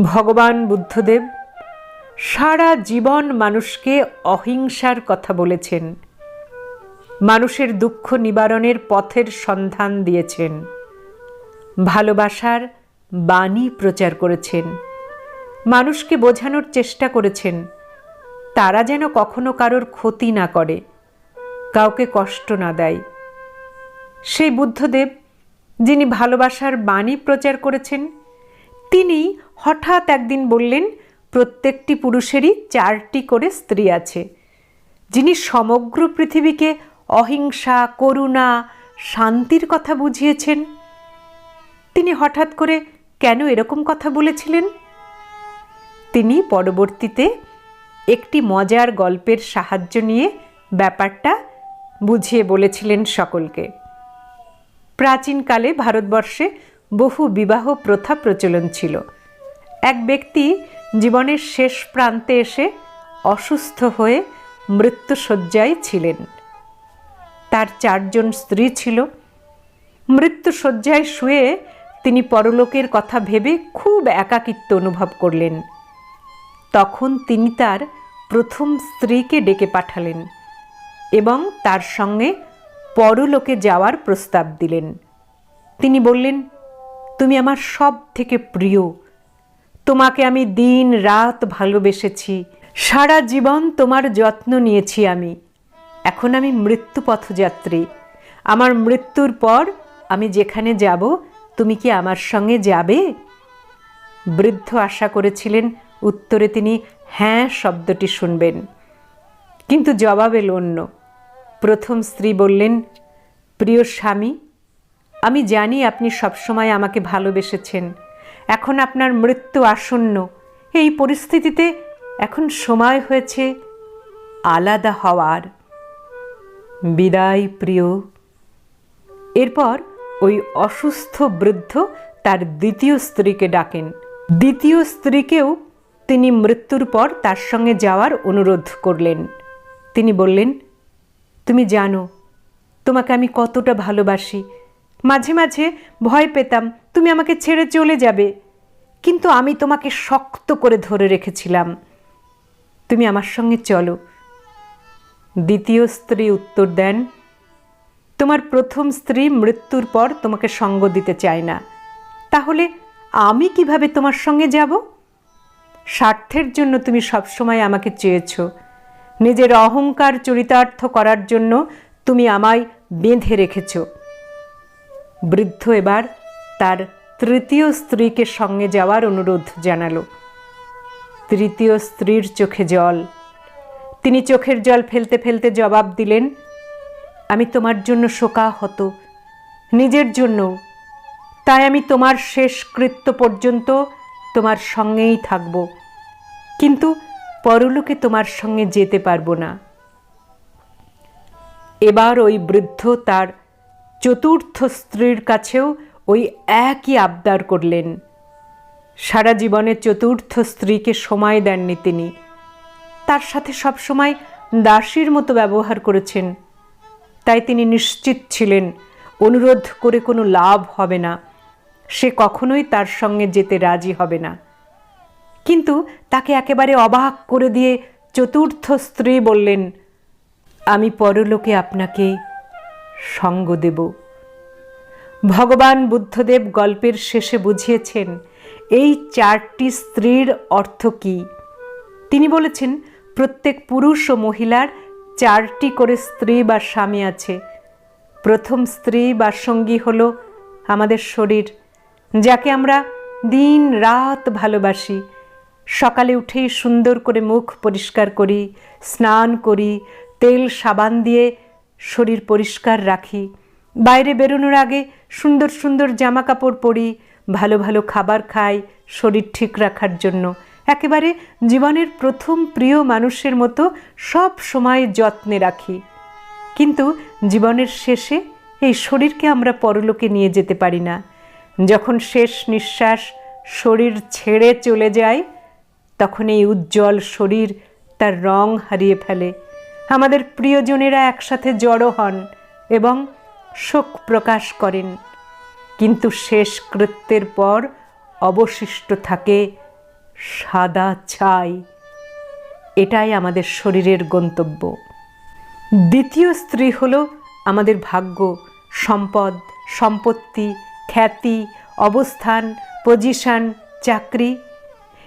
ভগবান বুদ্ধদেব, সারা জীবন মানুষকে অহিংসার কথা বলেছেন। মানুষের দুঃখ নিবারণের পথের সন্ধান দিয়েছেন। ভালোবাসার বাণী প্রচার করেছেন। মানুষকে বোঝানোর চেষ্টা করেছেন। তারা যেন কখনো কারোর ক্ষতি না করে, কাউকে কষ্ট না দেয়। সেই বুদ্ধদেব, যিনি ভালোবাসার বাণী প্রচার করেছেন, তিনি হঠাৎ একদিন বললেন, প্রত্যেকটি পুরুষেরই চারটি করে স্ত্রী আছে। যিনি সমগ্র পৃথিবীকে অহিংসা, করুণা, শান্তির কথা বুঝিয়েছেন। তিনি হঠাৎ করে কেন এরকম কথা বলেছিলেন? তিনি পরবর্তীতে একটি মজার গল্পের সাহায্য নিয়ে ব্যাপারটা বুঝিয়ে বলেছিলেন সকলকে। প্রাচীনকালে ভারতবর্ষে বহু বিবাহ প্রথা প্রচলন ছিল। এক ব্যক্তি জীবনের শেষ প্রান্তে এসে অসুস্থ হয়ে মৃত্যুশয্যায় ছিলেন। তার চারজন স্ত্রী ছিল। মৃত্যুশয্যায় শুয়ে তিনি পরলোকের কথা ভেবে খুব একাকিত্ব অনুভব করলেন। তখন তিনি তার প্রথম স্ত্রীকে ডেকে পাঠালেন এবং তার সঙ্গে পরলোকে যাওয়ার প্রস্তাব দিলেন। তিনি বললেন, তুমি আমার সব থেকে প্রিয় তোমাকে আমি দিন রাত ভালোবেসেছি। সারা জীবন তোমার যত্ন নিয়েছি আমি। এখন আমি মৃত্যু পথযাত্রী আমার মৃত্যুর পর আমি যেখানে যাব, তুমি কি আমার সঙ্গে যাবে? বৃদ্ধ আশা করেছিলেন, উত্তরে তিনি হ্যাঁ শব্দটি শুনবেন। কিন্তু জবাব এলো অন্য। প্রথম স্ত্রী বললেন, প্রিয় স্বামী, আমি জানি আপনি সবসময় আমাকে ভালোবেসেছেন। এখন আপনার মৃত্যু আসন্ন। এই পরিস্থিতিতে এখন সময় হয়েছে আলাদা হওয়ার। বিদায়, প্রিয়। এরপর ওই অসুস্থ বৃদ্ধ তার দ্বিতীয় স্ত্রীকে ডাকেন। দ্বিতীয় স্ত্রীকেও তিনি মৃত্যুর পর তার সঙ্গে যাওয়ার অনুরোধ করলেন। তিনি বললেন, তুমি জানো, তোমাকে আমি কতটা ভালোবাসি। মাঝে মাঝে ভয় পেতাম তুমি আমাকে ছেড়ে চলে যাবে। কিন্তু আমি তোমাকে শক্ত করে ধরে রেখেছিলাম। তুমি আমার সঙ্গে চলো। দ্বিতীয় স্ত্রী উত্তর দেন, তোমার প্রথম স্ত্রী মৃত্যুর পর তোমাকে সঙ্গ দিতে চায় না। তাহলে আমি কীভাবে তোমার সঙ্গে যাব? স্বার্থের জন্য তুমি সবসময় আমাকে চেয়েছ। নিজের অহংকার চরিতার্থ করার জন্য তুমি আমায় বেঁধে রেখেছ। বৃদ্ধ এবার তার তৃতীয় স্ত্রীকে সঙ্গে যাওয়ার অনুরোধ জানালো। তৃতীয় স্ত্রীর চোখে জল। তিনি চোখের জল ফেলতে ফেলতে জবাব দিলেন, আমি তোমার জন্য শোকাহত। নিজের জন্য। তাই আমি তোমার শেষ কৃত্য পর্যন্ত তোমার সঙ্গেই থাকব। কিন্তু পরলোকে তোমার সঙ্গে যেতে পারব না। এবার ওই বৃদ্ধ তার চতুর্থ স্ত্রীর কাছেও ওই একই আবদার করলেন। সারা জীবনে চতুর্থ স্ত্রীকে সময় দেননি তিনি। তার সাথে সবসময় দাসীর মতো ব্যবহার করেছেন। তাই তিনি নিশ্চিত ছিলেন, অনুরোধ করে কোনো লাভ হবে না। সে কখনোই তার সঙ্গে যেতে রাজি হবে না। কিন্তু তাকে একেবারে অবাক করে দিয়ে চতুর্থ স্ত্রী বললেন, আমি পরলোকে আপনাকে সঙ্গ দেব। ভগবান বুদ্ধদেব গল্পের শেষে বুঝিয়েছেন, এই চারটি স্ত্রীর অর্থ কী? তিনি বলেছেন, প্রত্যেক পুরুষ ও মহিলার চারটি করে স্ত্রী বা স্বামী আছে। প্রথম স্ত্রী বা সঙ্গী হল আমাদের শরীর, যাকে আমরা দিন রাত ভালোবাসি। সকালে উঠেই সুন্দর করে মুখ পরিষ্কার করি, স্নান করি, তেল সাবান দিয়ে শরীর পরিষ্কার রাখি। বাইরে বেরোনোর আগে সুন্দর সুন্দর জামা কাপড় পরি, ভালো ভালো খাবার খাই শরীর ঠিক রাখার জন্য। একেবারে জীবনের প্রথম প্রিয় মানুষের মতো সব সময় যত্নে রাখি। কিন্তু জীবনের শেষে এই শরীরকে আমরা পরলোকে নিয়ে যেতে পারি না। যখন শেষ নিঃশ্বাস শরীর ছেড়ে চলে যায়, তখন এই উজ্জ্বল শরীর তার রং হারিয়ে ফেলে। আমাদের প্রিয়জনেরা একসাথে জড়ো হন এবং শোক প্রকাশ করেন। কিন্তু শেষ কৃত্যের পর অবশিষ্ট থাকে সাদা ছাই। এটাই আমাদের শরীরের গন্তব্য। দ্বিতীয় স্ত্রী হলো আমাদের ভাগ্য, সম্পদ, সম্পত্তি, খ্যাতি, অবস্থান পজিশন চাকরি।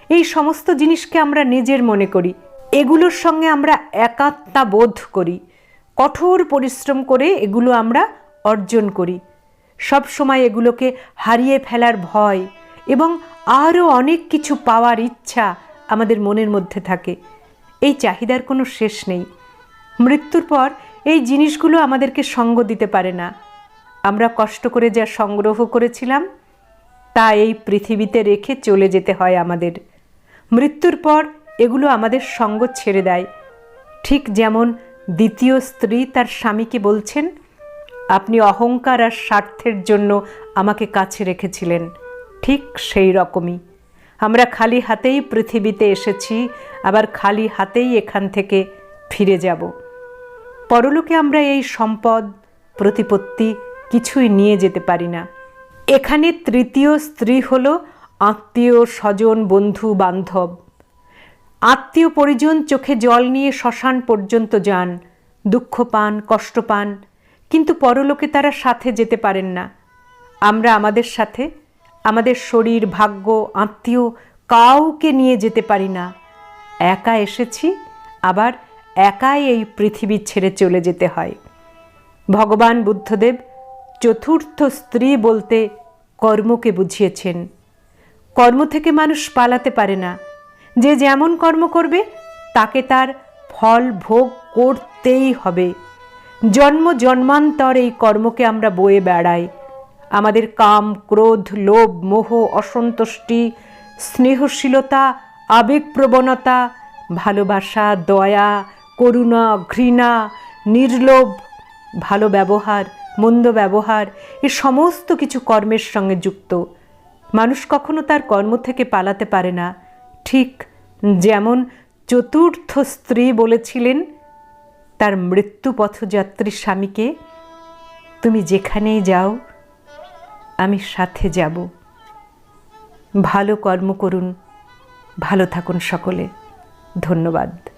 এই সমস্ত জিনিসকে আমরা নিজের মনে করি। এগুলোর সঙ্গে আমরা একাত্মা বোধ করি, কঠোর পরিশ্রম করে এগুলো আমরা অর্জন করি। সব সময় এগুলোকে হারিয়ে ফেলার ভয় এবং আরও অনেক কিছু পাওয়ার ইচ্ছা আমাদের মনের মধ্যে থাকে। এই চাহিদার কোনো শেষ নেই। মৃত্যুর পর এই জিনিসগুলো আমাদেরকে সঙ্গ দিতে পারে না। আমরা কষ্ট করে যা সংগ্রহ করেছিলাম, তা এই পৃথিবীতে রেখে চলে যেতে হয় আমাদের। মৃত্যুর পর এগুলো আমাদের সঙ্গ ছেড়ে দেয়। ঠিক যেমন দ্বিতীয় স্ত্রী তার স্বামীকে বলছেন, আপনি অহংকার আর স্বার্থের জন্য আমাকে কাছে রেখেছিলেন। ঠিক সেই রকমই। আমরা খালি হাতেই পৃথিবীতে এসেছি, আবার খালি হাতেই এখান থেকে ফিরে যাব। পরলোকে আমরা এই সম্পদ, প্রতিপত্তি কিছুই নিয়ে যেতে পারি না। এখানে তৃতীয় স্ত্রী হলো আত্মীয়, স্বজন, বন্ধু, বান্ধব। আত্মীয় পরিজন চোখে জল নিয়ে শ্মশান পর্যন্ত যান, দুঃখ পান, কষ্ট পান, কিন্তু পরলোকে তারা সাথে যেতে পারেন না। আমরা আমাদের সাথে, আমাদের শরীর, ভাগ্য, আত্মীয় কাউকে নিয়ে যেতে পারি না। একা এসেছি, আবার একাই এই পৃথিবী ছেড়ে চলে যেতে হয়। ভগবান বুদ্ধদেব চতুর্থ স্ত্রী বলতে কর্মকে বুঝিয়েছেন। কর্ম থেকে মানুষ পালাতে পারে না। যে যেমন কর্ম করবে, তাকে তার ফল ভোগ করতেই হবে। জন্ম জন্মান্তর এই কর্মকে আমরা বয়ে বেড়াই। আমাদের কাম, ক্রোধ, লোভ, মোহ, অসন্তুষ্টি, স্নেহশীলতা, আবেগপ্রবণতা, ভালোবাসা, দয়া, করুণা, ঘৃণা, নির্লোভ, ভালো ব্যবহার, মন্দ ব্যবহার, এ সমস্ত কিছু কর্মের সঙ্গে যুক্ত। মানুষ কখনো তার কর্ম থেকে পালাতে পারে না। ঠিক যেমন চতুর্থ স্ত্রী বলেছিলেন, তার মৃত্যু পথযাত্রী স্বামীকে, তুমি যেখানেই যাও, আমি সাথে যাব। ভালো কর্ম করুন, ভালো থাকুন সকলে। ধন্যবাদ।